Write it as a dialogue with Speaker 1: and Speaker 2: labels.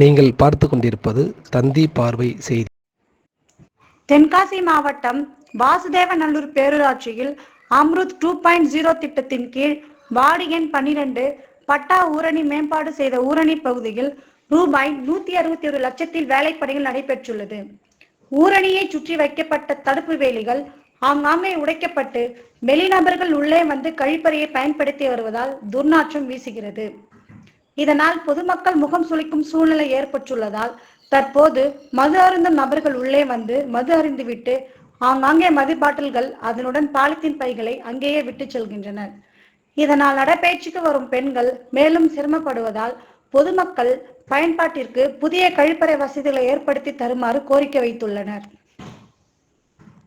Speaker 1: நீங்கள் பார்த்து கொண்டிருப்பது தந்தி பார்வை செய்தி.
Speaker 2: தென்காசி மாவட்டம் வாசுதேவநல்லூர் பேரூராட்சியில் அம்ருத் டூ பாயிண்ட் ஜீரோ திட்டத்தின் கீழ் வார்டு எண் பன்னிரண்டு பட்டா ஊரணி மேம்பாடு செய்த ஊரணி பகுதியில் ரூபாய் நூத்தி அறுபத்தி ஒரு லட்சத்தில் வேலைப்பணிகள் நடைபெற்றுள்ளது. ஊரணியை சுற்றி வைக்கப்பட்ட தடுப்பு வேலிகள் ஆங்காங்கே உடைக்கப்பட்டு வெளிநபர்கள் உள்ளே வந்து கழிப்பறையை பயன்படுத்தி வருவதால் துர்நாற்றம் வீசுகிறது. இதனால் பொதுமக்கள் முகம் சுளிக்கும் சூழ்நிலை ஏற்பட்டுள்ளதால் தற்போது மது அருந்தும் நபர்கள் உள்ளே வந்து மது அருந்துவிட்டு ஆங்காங்கே மது பாட்டில்கள் அதனுடன் பாலித்தீன் பைகளை அங்கேயே விட்டு செல்கின்றனர். இதனால் நடைபயிற்சிக்கு வரும் பெண்கள் மேலும் சிரமப்படுவதால் பொதுமக்கள் பயன்பாட்டிற்கு புதிய கழிப்பறை வசதிகளை ஏற்படுத்தி தருமாறு கோரிக்கை வைத்துள்ளனர்.